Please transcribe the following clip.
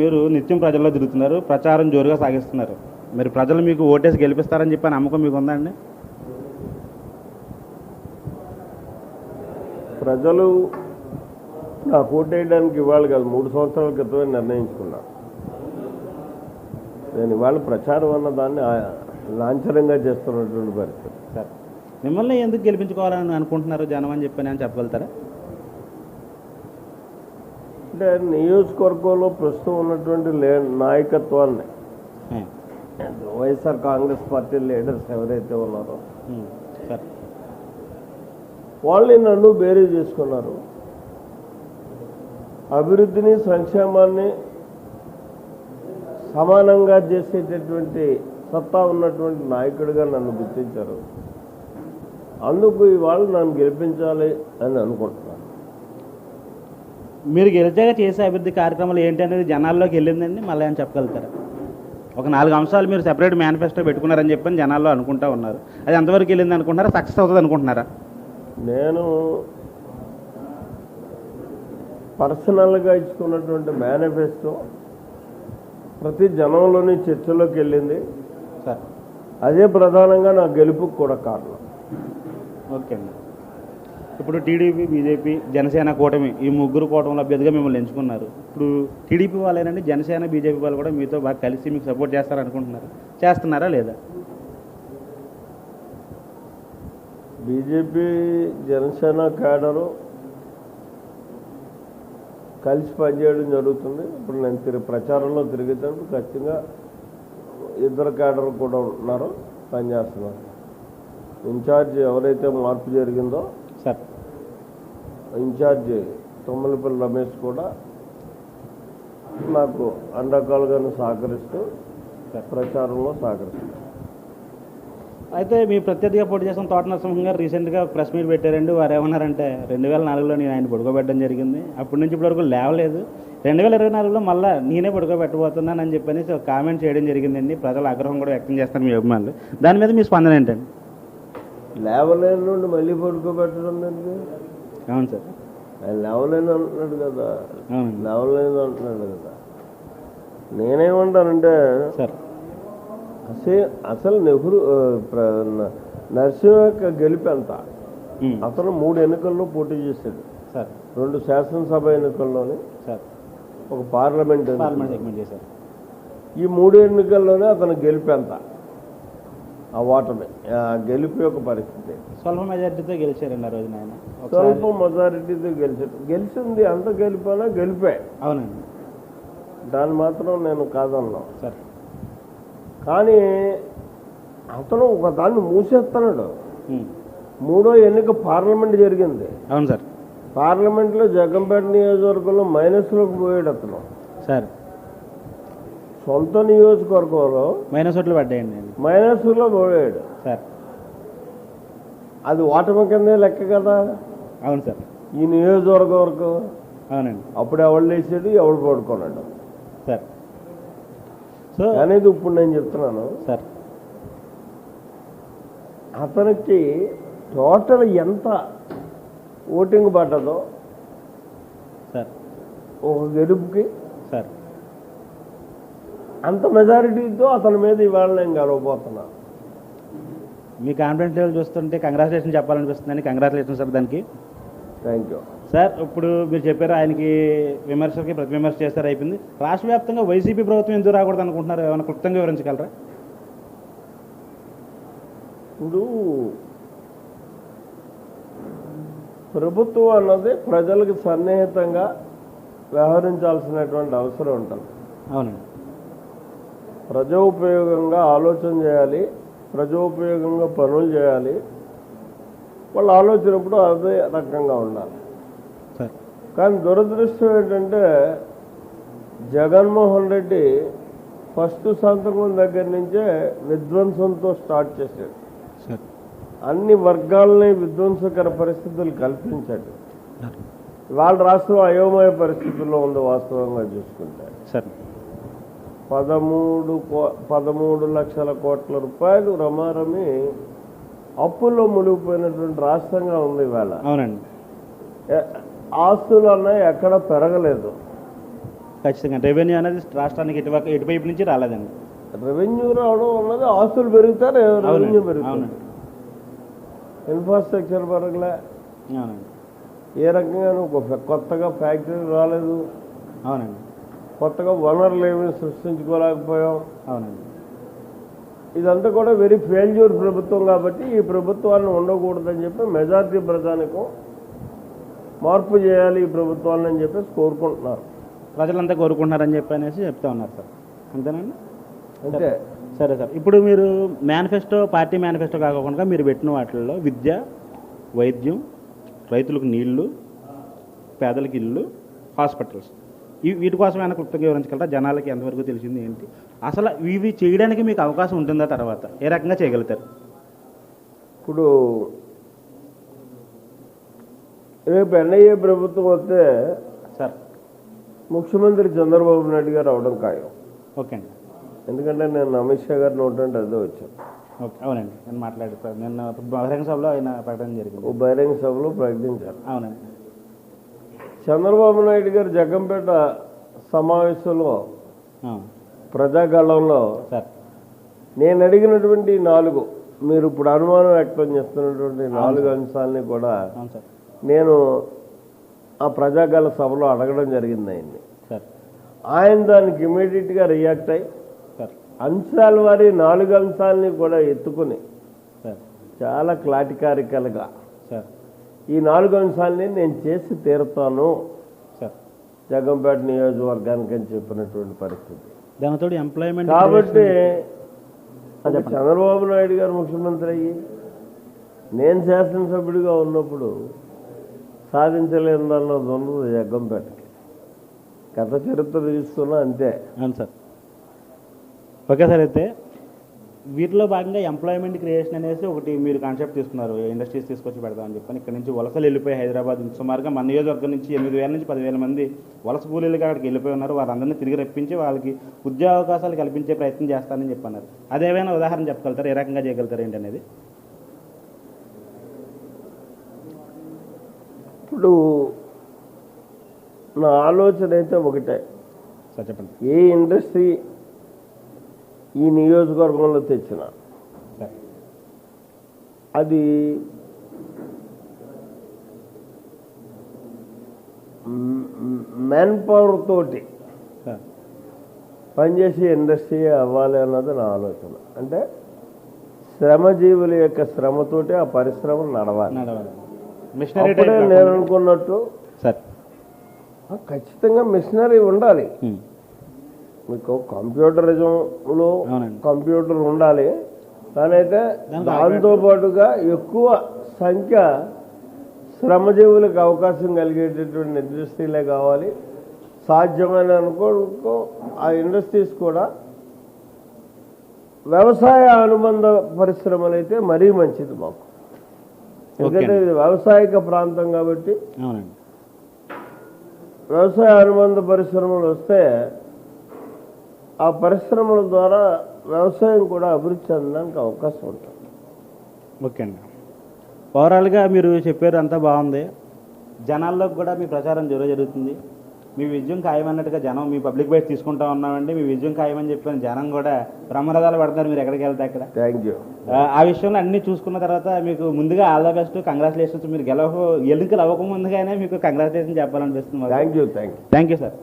మీరు నిత్యం ప్రజల్లో తిరుగుతున్నారు ప్రచారం జోరుగా సాగిస్తున్నారు. మరి ప్రజలు మీకు ఓటేసి గెలిపిస్తారని చెప్పి నమ్మకం మీకు ఉందా అండి? ప్రజలు నాకు ఓటేయడానికి ఇవాళ కాదు మూడు సంవత్సరాల క్రితమే నిర్ణయించుకున్నా. నేను ఇవాళ ప్రచారం అన్న దాన్ని లాంఛనంగా చేస్తున్నటువంటి పరిస్థితి. సార్ మిమ్మల్ని ఎందుకు గెలిపించుకోవాలని అనుకుంటున్నారు జనం అని చెప్పి నేను చెప్పగలుగుతారా? అంటే నియోజకవర్గంలో ప్రస్తుతం ఉన్నటువంటి లే నాయకత్వాన్ని వైఎస్ఆర్ కాంగ్రెస్ పార్టీ లీడర్స్ ఎవరైతే ఉన్నారో వాళ్ళని నన్ను బేరీ చేసుకున్నారు. అభివృద్ధిని సంక్షేమాన్ని సమానంగా చేసేటటువంటి సత్తా ఉన్నటువంటి నాయకుడిగా నన్ను గుర్తించారు. అందుకు ఇవాళ నన్ను గెలిపించాలి అని అనుకుంటున్నాను. మీరు గెలిచాక చేసే అభివృద్ధి కార్యక్రమాలు ఏంటి అనేది జనాల్లోకి వెళ్ళిందండి మళ్ళీ అని చెప్పగలుగుతారా. ఒక నాలుగు అంశాలు మీరు సెపరేట్ మేనిఫెస్టో పెట్టుకున్నారని చెప్పని జనాల్లో అనుకుంటా ఉన్నారు. అది ఎంతవరకు వెళ్ళింది అనుకుంటున్నారా? సక్సెస్ అవుతుంది అనుకుంటున్నారా? నేను పర్సనల్గా ఇచ్చుకున్నటువంటి మేనిఫెస్టో ప్రతి జనంలోని చర్చలోకి వెళ్ళింది. సార్. అదే ప్రధానంగా నా గెలుపుకు కూడా కారణం. ఓకే అండి. ఇప్పుడు టీడీపీ బీజేపీ జనసేన కూటమి ఈ ముగ్గురు కూటమిలో అభ్యర్థిగా మిమ్మల్ని ఎంచుకున్నారు. ఇప్పుడు టీడీపీ వాళ్ళేనండి జనసేన బీజేపీ వాళ్ళు కూడా మీతో బాగా కలిసి మీకు సపోర్ట్ చేస్తారనుకుంటున్నారు. చేస్తున్నారా లేదా? బీజేపీ జనసేన క్యాడరు కలిసి పనిచేయడం జరుగుతుంది. ఇప్పుడు నేను తిరిగి ప్రచారంలో తిరిగేటప్పుడు ఖచ్చితంగా ఇద్దరు క్యాడర్ కూడా ఉన్నారు పనిచేస్తున్నారు. ఇన్ఛార్జ్ ఎవరైతే మార్పు జరిగిందో ఇన్ఛార్జ్ తొమ్మలపల్లి రమేష్ కూడా నాకు అన్ని రకాలుగాను సహకరిస్తూ ప్రచారంలో సహకరిస్తున్నారు. అయితే మీ ప్రత్యర్థిగా పోటీ చేసిన తోట నరసింహం గారు రీసెంట్గా ప్రెస్ మీట్ పెట్టారండి. వారు ఏమన్నారంటే రెండు వేల నాలుగులో నేను ఆయన పడుకోబెట్టడం జరిగింది. అప్పటి నుంచి ఇప్పటి వరకు లేవలేదు. రెండు వేల ఇరవై నాలుగులో మళ్ళీ నేనే పడుకోబెట్టబోతున్నాను అని చెప్పనేసి ఒక కామెంట్ చేయడం జరిగిందండి. ప్రజల ఆగ్రహం కూడా వ్యక్తం చేస్తారు మీ అభిమానులు. దాని మీద మీ స్పందన ఏంటండి? లేవలేని నుండి మళ్ళీ పడుకోబెట్టడం అవును సార్. లేవలేని అంటున్నాడు కదా. లేవలేదు అంటున్నాడు కదా. నేనేమంటానంటే అసే అసలు నెహ్రూ నరసింహ యొక్క గెలుపు ఎంత? అతను మూడు ఎన్నికల్లో పోటీ చేశాడు. సార్. రెండు శాసనసభ ఎన్నికల్లోని ఒక పార్లమెంట్ ఈ మూడు ఎన్నికల్లోనే అతను గెలుపు ఎంత? ఓటమి గెలుపు యొక్క పరిస్థితి. స్వల్ప మెజార్టీతో గెలిచారండి ఆ రోజున ఆయన స్వల్ప మెజారిటీతో గెలిచాడు గెలిచింది అంత గెలిపానా గెలిపే. అవునండి. దాన్ని మాత్రం నేను కాదన్నాను సార్. కానీ అతను ఒక దాన్ని మూసేస్తున్నాడు. మూడో ఎన్నిక పార్లమెంట్ జరిగింది. అవును సార్. పార్లమెంట్లో జగంపేట నియోజకవర్గంలో మైనస్లోకి పోయాడు అతను. సార్. సొంత నియోజకవర్గంలో మైనస్ ఓట్లు పడ్డాయండి. మైనస్లో పోయాడు సార్. అది ఓటమి కిందే లెక్క కదా? అవును సార్. ఈ నియోజకవర్గం వరకు అవునండి. అప్పుడు ఎవడు లేచాడు? ఎవడు పడుకున్నాడు? సార్. సో అనేది ఇప్పుడు నేను చెప్తున్నాను. సార్. అతనికి టోటల్ ఎంత ఓటింగ్ పడ్డదో సార్. ఒక గెలుపుకి సార్. అంత మెజారిటీతో అతని మీద ఇవాళ నేను గెలవబోతున్నా మీ కాన్ఫిడెన్స్ లెవెల్ చూస్తుంటే కంగ్రాచులేషన్ చెప్పాలనిపిస్తుందండి. కంగ్రాచులేషన్ సార్ దానికి. థ్యాంక్ యూ సార్ ఇప్పుడు మీరు చెప్పారు ఆయనకి విమర్శలకి ప్రతి విమర్శ చేస్తారు అయిపోయింది. రాష్ట్ర వ్యాప్తంగా వైసీపీ ప్రభుత్వం ఎందుకు రాకూడదు అనుకుంటున్నారు? ఏమైనా క్లుప్తంగా వివరించగలరా? ఇప్పుడు ప్రభుత్వం అన్నది ప్రజలకు సన్నిహితంగా వ్యవహరించాల్సినటువంటి అవసరం ఉంటుంది. అవునండి. ప్రజోపయోగంగా ఆలోచన చేయాలి ప్రజోపయోగంగా పనులు చేయాలి. వాళ్ళ ఆలోచన ఎప్పుడు అదే రకంగా ఉండాలి. కానీ దురదృష్టం ఏంటంటే జగన్మోహన్ రెడ్డి ఫస్ట్ సంతకం దగ్గర నుంచే విధ్వంసంతో స్టార్ట్ చేశాడు. అన్ని వర్గాలని విధ్వంసకర పరిస్థితులు కల్పించాడు. వాళ్ళ రాష్ట్రం అయోమయ పరిస్థితుల్లో ఉంది వాస్తవంగా చూసుకుంటే. సార్. పదమూడు కో పదమూడు లక్షల కోట్ల రూపాయలు రమారమి అప్పుల్లో మునిగిపోయినటువంటి రాష్ట్రంగా ఉంది ఇవాళ. అవునండి. ఆస్తులు అన్నవి ఎక్కడ పెరగలేదు. ఖచ్చితంగా. రెవెన్యూ అనేది రాష్ట్రానికి ఎటువైపు ఎటువైపు నుంచి రాలేదండి. రెవెన్యూ రావడం అన్నది ఆస్తులు పెరుగుతారు రెవెన్యూ పెరుగుతుంది. ఇన్ఫ్రాస్ట్రక్చర్ పరంగా అవునండి. ఏ రకంగా ఒక కొత్తగా ఫ్యాక్టరీ రాలేదు. అవునండి. కొత్తగా వనరులు ఏమీ సృష్టించుకోలేకపోయాం. అవునండి. ఇదంతా కూడా వెరీ ఫెయిల్యూర్ ప్రభుత్వం కాబట్టి ఈ ప్రభుత్వాన్ని ఉండకూడదని చెప్పి మెజారిటీ ప్రజానికం మార్పు చేయాలి ఈ ప్రభుత్వాన్ని అని చెప్పేసి కోరుకుంటున్నారు. ప్రజలంతా కోరుకుంటున్నారని చెప్పి అనేసి చెప్తా ఉన్నారు సార్. అంతేనండి? అంతే. సరే సార్. ఇప్పుడు మీరు మేనిఫెస్టో పార్టీ మేనిఫెస్టో కాకుండా మీరు పెట్టిన వాటిల్లో విద్య వైద్యం రైతులకు నీళ్ళు పేదలకు ఇల్లు హాస్పిటల్స్. వీటి కోసం ఏమైనా క్లుప్తంగా వివరించగలరా? జనాలకి ఎంతవరకు తెలిసింది ఏంటి? అసలు ఇవి చేయడానికి మీకు అవకాశం ఉంటుందా తర్వాత? ఏ రకంగా చేయగలుగుతారు? ఇప్పుడు రేపు ఎన్ఐఏ ప్రభుత్వం వస్తే సార్. ముఖ్యమంత్రి చంద్రబాబు నాయుడు గారు అవడం ఖాయం. ఓకే అండి. ఎందుకంటే నేను అమిత్ షా గారిని ఒకటంటే అదే వచ్చాను. ఓకే అవునండి. నేను మాట్లాడి నిన్న బహిరంగ సభలో ఆయన ప్రకటన ఓ జరిగింది బహిరంగ సభలో ప్రకటించారు. అవునండి. చంద్రబాబు నాయుడు గారు జగంపేట సమావేశంలో. ప్రజాగళంలో నేను అడిగినటువంటి నాలుగు మీరు ఇప్పుడు అనుమానం వ్యక్తం చేస్తున్నటువంటి నాలుగు అంశాలని కూడా నేను ఆ ప్రజాగళ సభలో అడగడం జరిగింది ఆయన్ని. సార్. ఆయన దానికి ఇమీడియట్గా రియాక్ట్ అయ్యి అంశాల వారి నాలుగు అంశాలని కూడా ఎత్తుకుని చాలా క్లాటికారికల్గా సార్. ఈ నాలుగు అంశాలని నేను చేసి తీరుతాను. జగంపేట నియోజకవర్గానికి అని చెప్పినటువంటి పరిస్థితి. దానితో ఎంప్లాయ్మెంట్ కాబట్టి చంద్రబాబు నాయుడు గారు ముఖ్యమంత్రి అయ్యి నేను శాసనసభ్యుడిగా ఉన్నప్పుడు సాధించలేదన్నది ఉన్నది జగ్గంపేటకి గత చరిత్ర తీసుకున్నా అంతే. అవును సార్. ఓకే సార్ అయితే వీటిలో భాగంగా ఎంప్లాయ్మెంట్ క్రియేషన్ అనేసి ఒకటి మీరు కాన్సెప్ట్ తీసుకున్నారు. ఇండస్ట్రీస్ తీసుకొచ్చి పెడదామని చెప్పని. ఇక్కడ నుంచి వలసలు వెళ్ళిపోయి హైదరాబాద్ సుమారుగా మన నియోజకవర్గం నుంచి ఎనిమిది వేల నుంచి పదివేల మంది వలస కూలీలుగా అక్కడికి వెళ్ళిపోయి ఉన్నారు. వారందరినీ తిరిగి రప్పించి వాళ్ళకి ఉద్యోగ అవకాశాలు కల్పించే ప్రయత్నం చేస్తానని చెప్పన్నారు. అదేమైనా ఉదాహరణ చెప్పగలుగుతారు? ఏ రకంగా చేయగలుగుతారు ఏంటి అనేది? ఇప్పుడు నా ఆలోచన అయితే ఒకటే. సార్ చెప్పండి. ఏ ఇండస్ట్రీ ఈ నియోజకవర్గంలో తెచ్చిన. అది మ్యాన్ పవర్ తోటి పనిచేసే ఇండస్ట్రీ అవ్వాలి అన్నది నా ఆలోచన. అంటే శ్రమజీవుల యొక్క శ్రమతోటి ఆ పరిశ్రమ నడవాలి. నేను అనుకున్నట్టు ఖచ్చితంగా మిషనరీ ఉండాలి. మీకు కంప్యూటరిజంలో. కంప్యూటర్ ఉండాలి. కానీ అయితే దానికి దాంతో పాటుగా ఎక్కువ సంఖ్య శ్రమజీవులకు అవకాశం కలిగేటటువంటి ఇండస్ట్రీలే కావాలి. సాధ్యమైన అనుకో ఆ ఇండస్ట్రీస్ కూడా వ్యవసాయ అనుబంధ పరిశ్రమలు అయితే మరీ మంచిది మాకు. ఎందుకంటే ఇది వ్యవసాయక ప్రాంతం కాబట్టి వ్యవసాయ అనుబంధ పరిశ్రమలు వస్తే ఆ పరిశ్రమల ద్వారా వ్యవసాయం కూడా అభివృద్ధి చెందడానికి అవకాశం ఉంటుంది. ఓకే అండి. ఓవరాల్గా మీరు చెప్పారు అంతా బాగుంది. జనాల్లోకి కూడా మీ ప్రచారం జరుగు జరుగుతుంది. మీ విజయం ఖాయమన్నట్టుగా జనం మీ పబ్లిక్ బైట్ తీసుకుంటా ఉన్నామండి. మీ విజయం ఖాయమని చెప్పిన జనం కూడా బ్రహ్మరథాలు పడతారు మీరు ఎక్కడికి వెళ్తే అక్కడ. థ్యాంక్ యూ ఆ, విషయంలో అన్ని చూసుకున్న తర్వాత మీకు ముందుగా ఆల్ ద బెస్ట్ కంగ్రాచులేషన్స్. మీరు గెలవ ఎన్నికలు అవ్వకముందుగానే మీకు congratulation చెప్పాలనిపిస్తుంది thank you thank you thank you sir